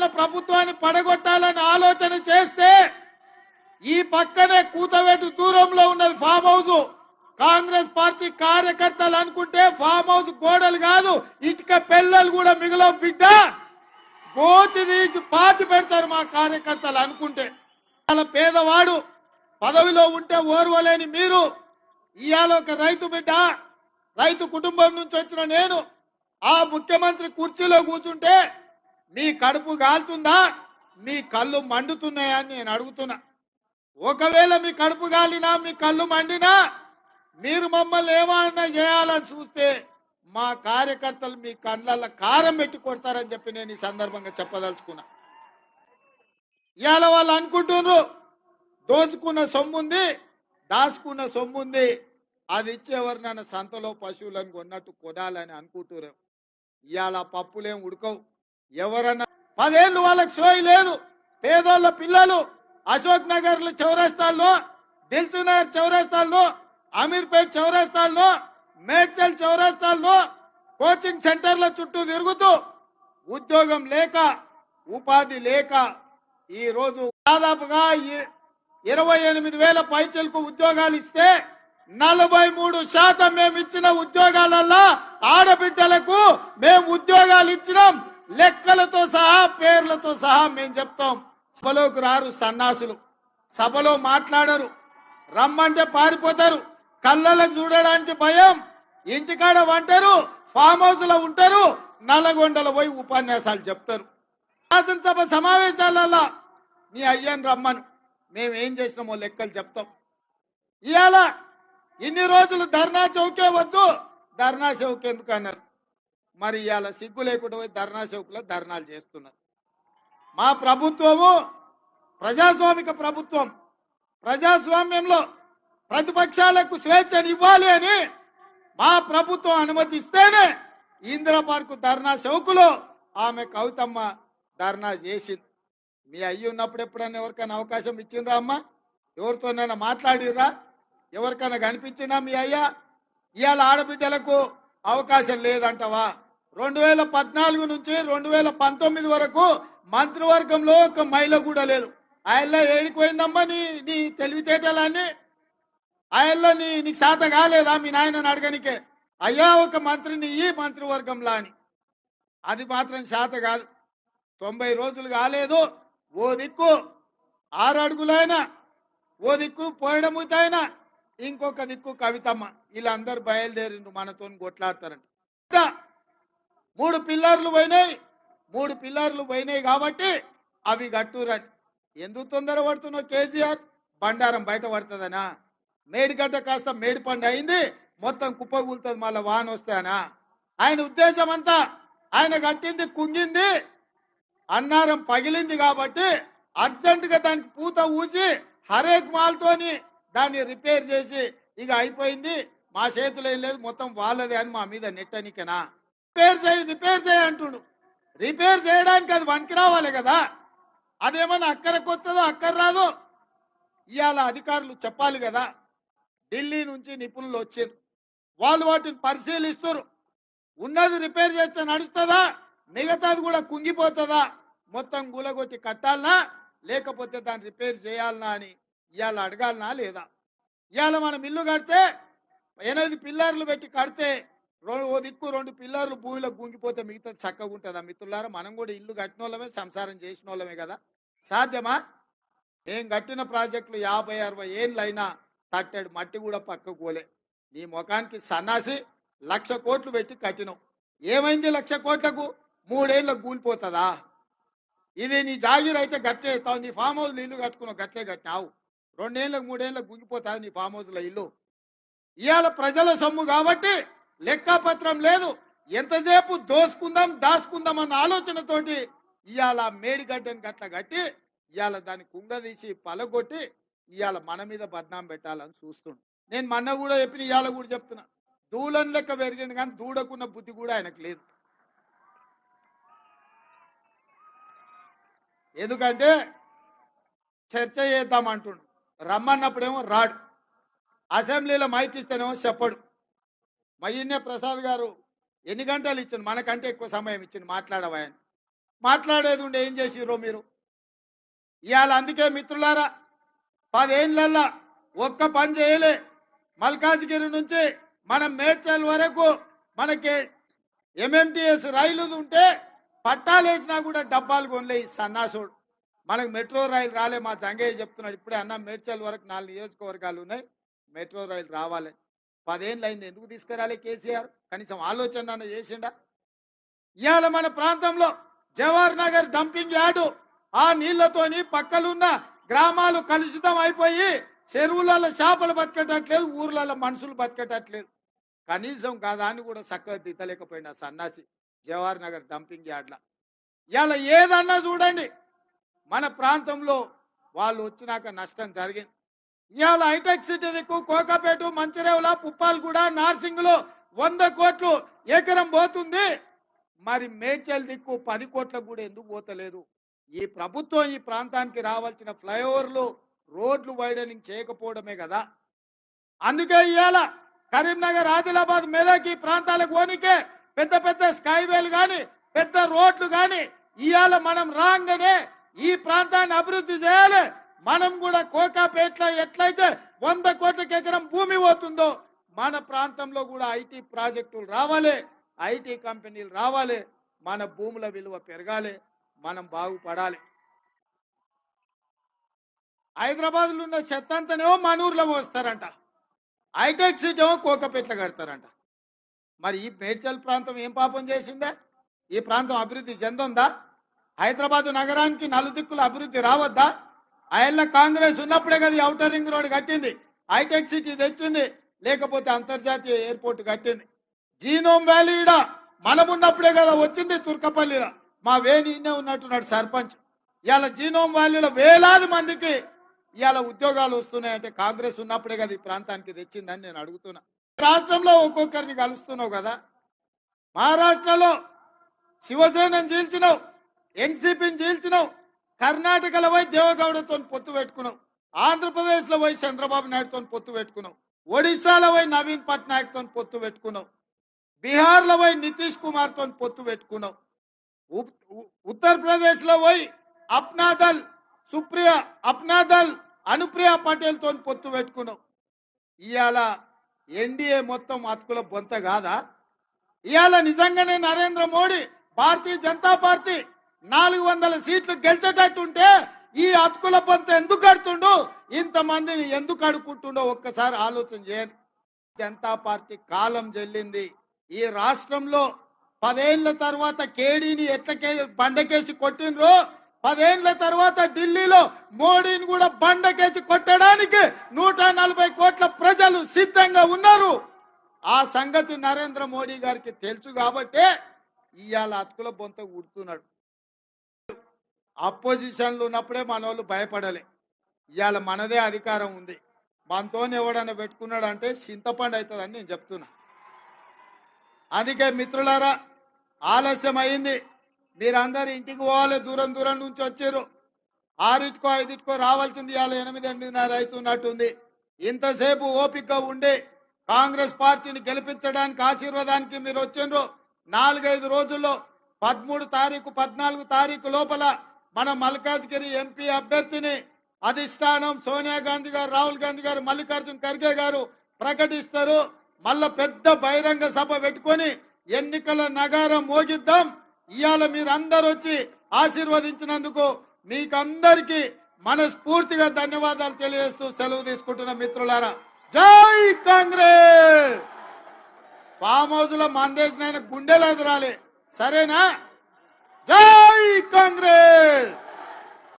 మన ప్రభుత్వాన్ని పడగొట్టాలని ఆలోచన చేస్తే ఈ పక్కనే కూతవేటు దూరంలో ఉన్నది ఫామ్ హౌస్. కాంగ్రెస్ పార్టీ కార్యకర్తలు అనుకుంటే ఫామ్ హౌస్ గోడలు కాదు ఇటుక పిల్లలు కూడా మిగలవు బిడ్డ. గోతి తీసి పాతి పెడతారు మా కార్యకర్తలు అనుకుంటే. వాళ్ళ పేదవాడు పదవిలో ఉంటే ఓర్వలేని మీరు. ఇవాళ ఒక రైతు బిడ్డ రైతు కుటుంబం నుంచి వచ్చిన నేను ఆ ముఖ్యమంత్రి కుర్చీలో కూర్చుంటే మీ కడుపు కాలుతుందా మీ కళ్ళు మండుతున్నాయా నేను అడుగుతున్నా. ఒకవేళ మీ కడుపు గాలినా మీ కళ్ళు మండినా మీరు మమ్మల్ని ఏమన్నా చేయాలని చూస్తే మా కార్యకర్తలు మీ కళ్ళల్లో కారం పెట్టి కొడతారని చెప్పి నేను ఈ సందర్భంగా చెప్పదలుచుకున్నా. ఇవాళ వాళ్ళు అనుకుంటున్నారు దోచుకున్న సొమ్ముంది దాచుకున్న సొమ్ముంది అది ఇచ్చేవారు నన్ను సంతలో పశువులను కొన్నట్టు కొనాలని అనుకుంటున్నారు. ఇవాళ పప్పులేం ఉడకవు. ఎవరన్నా పదేళ్ళు వాళ్ళకి సోయి లేదు. పేదోళ్ళ పిల్లలు అశోక్ నగర్ చౌరస్తాల్లో దిల్సు నగర్ చౌరస్తాల్లో అమీర్పేట్ చౌరస్తాల్లో మేడ్చల్ చౌరస్తాల్లో కోచింగ్ సెంటర్ల చుట్టూ తిరుగుతూ ఉద్యోగం లేక ఉపాధి లేక ఈ రోజు దాదాపుగా ఇరవై ఎనిమిది వేల పైచలకు ఉద్యోగాలు ఇస్తే నలభై మూడు శాతం మేము ఇచ్చిన ఉద్యోగాలల్లో ఆడబిడ్డలకు మేము ఉద్యోగాలు ఇచ్చినాం. లెక్కలతో సహా పేర్లతో సహా మేము చెప్తాం. సభలోకి రారు సన్నాసులు. సభలో మాట్లాడరు. రమ్మంటే పారిపోతారు. కళ్ళలకు చూడడానికి భయం. ఇంటికాడ వంటారు ఫామ్ హౌస్లో ఉంటారు. నల్లగొండలో పోయి ఉపన్యాసాలు చెప్తారు. శాసనసభ సమావేశాలలో నీ అయ్యని రమ్మను. మేము ఏం చేసినామో లెక్కలు చెప్తాం. ఇవాళ ఇన్ని రోజులు ధర్నా చౌకే వద్దు. ధర్నా చౌక్ ఎందుకు అన్నారు? మరి ఇవాళ సిగ్గు లేకుండా పోయి ధర్నా చౌక్లో ధర్నాలు చేస్తున్నారు. మా ప్రభుత్వము ప్రజాస్వామిక ప్రభుత్వం. ప్రజాస్వామ్యంలో ప్రతిపక్షాలకు స్వేచ్ఛను ఇవ్వాలి అని మా ప్రభుత్వం అనుమతిస్తేనే ఇందిర పార్కు ధర్నా చౌకులో ఆమె కవితమ్మ ధర్నా చేసింది. మీ అయ్యి ఉన్నప్పుడు ఎప్పుడైనా ఎవరికైనా అవకాశం ఇచ్చిండ్రా అమ్మా? ఎవరితోనైనా మాట్లాడిర్రా? ఎవరికైనా కనిపించినా మీ అయ్యా? ఇవాళ ఆడబిడ్డలకు అవకాశం లేదంటవా? రెండు వేల పద్నాలుగు నుంచి రెండు వేల పంతొమ్మిది వరకు మంత్రివర్గంలో ఒక మహిళ కూడా లేదు. ఆయల్లో ఏడిపోయిందమ్మా నీ నీ తెలివితేటలన్నీ? ఆయల్లో నీ నీకు శాత కాలేదా మీ నాయనని అడగనికే? అయ్యా ఒక మంత్రిని ఈ మంత్రివర్గంలా అని. అది మాత్రం శాత కాదు. తొంభై రోజులు కాలేదు. ఓ దిక్కు ఆరు అడుగులైనా ఓ దిక్కు పోయడముతైనా ఇంకొక దిక్కు కవితమ్మ. వీళ్ళందరూ బయలుదేరిండ్రు మనతో కొట్లాడతారంట. మూడు పిల్లర్లు పోయినాయి. మూడు పిల్లర్లు పోయినాయి కాబట్టి అవి కట్టురని. ఎందుకు తొందర పడుతున్నావు కేసీఆర్? బండారం బయట పడుతుందనా? మేడిగడ్డ కాస్త మేడిపండు అయింది మొత్తం కుప్పగూలుతుంది మళ్ళీ వాన వస్తానా ఆయన ఉద్దేశం అంతా ఆయన కట్టింది కుంగింది అన్నారం పగిలింది కాబట్టి అర్జెంటుగా దానికి పూత ఊసి హరేక్ మాల్తోని దాన్ని రిపేర్ చేసి ఇక అయిపోయింది. మా చేతిలో ఏం లేదు మొత్తం వాళ్ళదే అని మా మీద నెట్టనికనా? రిపేర్ చేయి రిపేర్ చేయి అంటుడు. రిపేర్ చేయడానికి అది వనికి రావాలి కదా. అదేమన్నా అక్కర వస్తుందో అక్కర రాదు? ఇవాళ అధికారులు చెప్పాలి కదా. ఢిల్లీ నుంచి నిపుణులు వచ్చారు. వాళ్ళు వాటిని పరిశీలిస్తారు. ఉన్నది రిపేర్ చేస్తే నడుస్తుందా? మిగతాది కూడా కుంగిపోతుందా? మొత్తం గులగొట్టి కట్టాలనా? లేకపోతే దాన్ని రిపేర్ చేయాలనా అని ఇవాళ అడగాలనా లేదా? ఇవాళ మనం ఇల్లు కడితే ఎనిమిది పిల్లర్లు పెట్టి కడితే ఓ దిక్కు రెండు పిల్లర్లు భూమిలో గుంగిపోతే మిగతా చక్కగా ఉంటుందా? మిత్రులారా మనం కూడా ఇల్లు కట్టిన వాళ్ళమే సంసారం చేసిన వాళ్ళమే కదా. సాధ్యమా? నేను కట్టిన ప్రాజెక్టులు యాభై అరవై ఏళ్ళు అయినా మట్టి కూడా పక్కకు పోలే నీ ముఖానికి సన్నాసి లక్ష కోట్లు పెట్టి కట్టినావు. ఏమైంది లక్ష కోట్లకు? మూడేళ్ళకు కూలిపోతుందా? ఇది నీ జాగిర్ అయితే గట్టేస్తావు నీ ఫామ్ హౌస్లో ఇల్లు కట్టుకున్నావు గట్లే కట్టినావు. రెండేళ్ళకు మూడేళ్ళకు గుంగిపోతుంది నీ ఫామ్ హౌస్లో ఇల్లు. ఇవాళ ప్రజల సొమ్ము కాబట్టి లెక్కపత్రం లేదు. ఎంతసేపు దోసుకుందాం దాసుకుందాం అన్న ఆలోచనతోటి ఇవాళ మేడిగడ్డని గట్ల కట్టి ఇవాళ దాన్ని కుంగదీసి పలగొట్టి ఇవాళ మన మీద బద్నాం పెట్టాలని చూస్తుండు. నేను మొన్న కూడా చెప్పిన ఇవాళ కూడా చెప్తున్నా. దూలం లెక్క పెరిగింది కానీ దూడకున్న బుద్ధి కూడా ఆయనకు లేదు. ఎందుకంటే చర్చ చేద్దాం అంటుండు. రమ్మన్నప్పుడేమో రాడు. అసెంబ్లీలో మైక్ ఇస్తేనేమో చెప్పడు. మయ్యన్నే ప్రసాద్ గారు ఎన్ని గంటలు ఇచ్చిండు? మనకంటే ఎక్కువ సమయం ఇచ్చింది మాట్లాడవాయని మాట్లాడేది ఉండే ఏం చేసిర్రో మీరు? ఇవాళ అందుకే మిత్రులారా పదేళ్ళల్లా ఒక్క పని చేయలే. మల్కాజ్గిరి నుంచి మనం మేడ్చల్ వరకు మనకి ఎంఎంటిఎస్ రైలు ఉంటే పట్టాలు వేసినా కూడా డబ్బాలు కొనలే ఈ సన్నాసుడు. మనకు మెట్రో రైలు రాలే మా జంగయ్య చెప్తున్నాడు. ఇప్పుడే అన్న మేడ్చల్ వరకు నాలుగు నియోజకవర్గాలు ఉన్నాయి. మెట్రో రైలు రావాలి. పదేళ్ళు అయింది ఎందుకు తీసుకురాలే కేసీఆర్? కనీసం ఆలోచన చేసిండా? ఇవాళ మన ప్రాంతంలో జవహర్ నగర్ డంపింగ్ యార్డు ఆ నీళ్ళతోని పక్కలున్న గ్రామాలు కలుషితం అయిపోయి చెరువులలో చేపలు బతికేటట్లేదు ఊర్లలో మనుషులు బతికేటట్లేదు. కనీసం కాదాన్ని కూడా చక్కగా దిద్దలేకపోయినా సన్నాసి జవహర్ నగర్ డంపింగ్ యార్డ్ల. ఇలా ఏదన్నా చూడండి మన ప్రాంతంలో వాళ్ళు వచ్చినాక నష్టం జరిగింది. ఇవాళ హైటెక్ సిటీ దిక్కు కోకాపేట మంచిరేవుల పుప్పాలగూడ నార్సింగ్లో వంద కోట్లు ఎకరం పోతుంది. మరి మేడ్చల్ దిక్కు పది కోట్లకు కూడా ఎందుకు పోతలేదు? ఈ ప్రభుత్వం ఈ ప్రాంతానికి రావాల్సిన ఫ్లైఓవర్లు రోడ్లు వైడనింగ్ చేయకపోవడమే కదా. అందుకే ఇవాళ కరీంనగర్ ఆదిలాబాద్ మెదక్ ఈ ప్రాంతాలకు పోనీకే పెద్ద పెద్ద స్కైవేలు కానీ పెద్ద రోడ్లు కానీ ఇవాళ మనం రాగానే ఈ ప్రాంతాన్ని అభివృద్ధి చేయాలి. మనం కూడా కోకాపేటలో ఎట్లయితే వంద కోట్లకి ఎకరం భూమి పోతుందో మన ప్రాంతంలో కూడా ఐటీ ప్రాజెక్టులు రావాలి ఐటీ కంపెనీలు రావాలి మన భూముల విలువ పెరగాలి మనం బాగుపడాలి. హైదరాబాద్లో ఉన్న చెత్త మన ఊర్లో పోస్తారంట. హైటెక్ సిటీ ఏమో కోకపేటలో కడతారంట. మరి ఈ మేడ్చల్ ప్రాంతం ఏం పాపం చేసిందే? ఈ ప్రాంతం అభివృద్ధి చెందుందా? హైదరాబాదు నగరానికి నలుదిక్కుల అభివృద్ధి రావద్దా? ఆయనలో కాంగ్రెస్ ఉన్నప్పుడే కదా అవుటర్ రింగ్ రోడ్ కట్టింది. హైటెక్ సిటీ తెచ్చింది. లేకపోతే అంతర్జాతీయ ఎయిర్పోర్ట్ కట్టింది. జీనోమ్ వ్యాలీ ఈడ. మనం ఉన్నప్పుడే కదా వచ్చింది తుర్కపల్లిలో. మా వేణి ఇన్నే ఉన్నట్టున్నాడు సర్పంచ్. ఇవాళ జీనోమ్ వ్యాలీలో వేలాది మందికి ఇవాళ ఉద్యోగాలు వస్తున్నాయంటే కాంగ్రెస్ ఉన్నప్పుడే కదా ఈ ప్రాంతానికి తెచ్చిందని నేను అడుగుతున్నా. రాష్ట్రంలో ఒక్కొక్కరిని కలుస్తున్నావు కదా. మహారాష్ట్రలో శివసేనను చీల్చినావు. ఎన్సీపీని చీల్చినావు. కర్ణాటకలో పోయి దేవగౌడతో పొత్తు పెట్టుకున్నాం. ఆంధ్రప్రదేశ్లో పోయి చంద్రబాబు నాయుడుతో పొత్తు పెట్టుకున్నాం. ఒడిశాలో పోయి నవీన్ పట్నాయక్తో పొత్తు పెట్టుకున్నాం. బీహార్లో పోయి నితీష్ కుమార్తో పొత్తు పెట్టుకున్నాం. ఉప్- ఉత్తరప్రదేశ్లో పోయి అప్నాదల్ సుప్రియ అప్నాదల్ అనుప్రియ పటేల్తో పొత్తు పెట్టుకున్నాం. ఇవాళ ఎన్డీఏ మొత్తం అతుకుల బొంత కాదా? ఇవాళ నిజంగానే నరేంద్ర మోడీ భారతీయ జనతా పార్టీ నాలుగు వందల సీట్లు గెలిచేటట్టుంటే ఈ అతుకుల బొంత ఎందుకు కడుతుండు? ఇంతమందిని ఎందుకు అడుక్కుంటుండో ఒక్కసారి ఆలోచన చేయండి. జనతా పార్టీ కాలం చెల్లింది. ఈ రాష్ట్రంలో పదేళ్ళ తర్వాత కేడీని ఎట్లకే బండకేసి కొట్టినరో పదేళ్ళ తర్వాత ఢిల్లీలో మోడీని కూడా బండకేసి కొట్టడానికి నూట నలభై కోట్ల ప్రజలు సిద్ధంగా ఉన్నారు. ఆ సంగతి నరేంద్ర మోడీ గారికి తెలుసు కాబట్టే ఇవాళ అతుకుల బొంత ఉడుతున్నాడు. అపోజిషన్లు ఉన్నప్పుడే మన వాళ్ళు భయపడలే. ఇవాళ మనదే అధికారం ఉంది. మనతోనే ఎవడన్నా పెట్టుకున్నాడంటే చింతపండు అవుతుందని నేను చెప్తున్నా. అందుకే మిత్రులారా ఆలస్యం అయింది. మీరందరు ఇంటికి పోవాలి దూరం దూరం నుంచి వచ్చారు. ఆరింటికో ఐదింటికో రావాల్సింది ఇవాళ ఎనిమిది ఎనిమిదిన్నర అవుతున్నట్టుంది. ఇంతసేపు ఓపికగా ఉండి కాంగ్రెస్ పార్టీని గెలిపించడానికి ఆశీర్వాదానికి మీరు వచ్చిండ్రు. నాలుగైదు రోజుల్లో పదమూడు తారీఖు పద్నాలుగు తారీఖు లోపల మన మల్కాజ్గిరి ఎంపీ అభ్యర్థిని అధిష్టానం సోనియా గాంధీ గారు రాహుల్ గాంధీ గారు మల్లికార్జున్ ఖర్గే గారు ప్రకటిస్తారు. మళ్ళా పెద్ద బహిరంగ సభ పెట్టుకొని ఎన్నికల నగారం మోగిద్దాం. ఇవాళ మీరందరూ వచ్చి ఆశీర్వదించినందుకు మీకందరికీ మనస్ఫూర్తిగా ధన్యవాదాలు తెలియజేస్తూ సెలవు తీసుకుంటున్న మిత్రులారా. జై కాంగ్రెస్! ఫామ్ హౌస్లో మందేసిన గుండెలు ఎదురాలి సరేనా? జై కాంగ్రెస్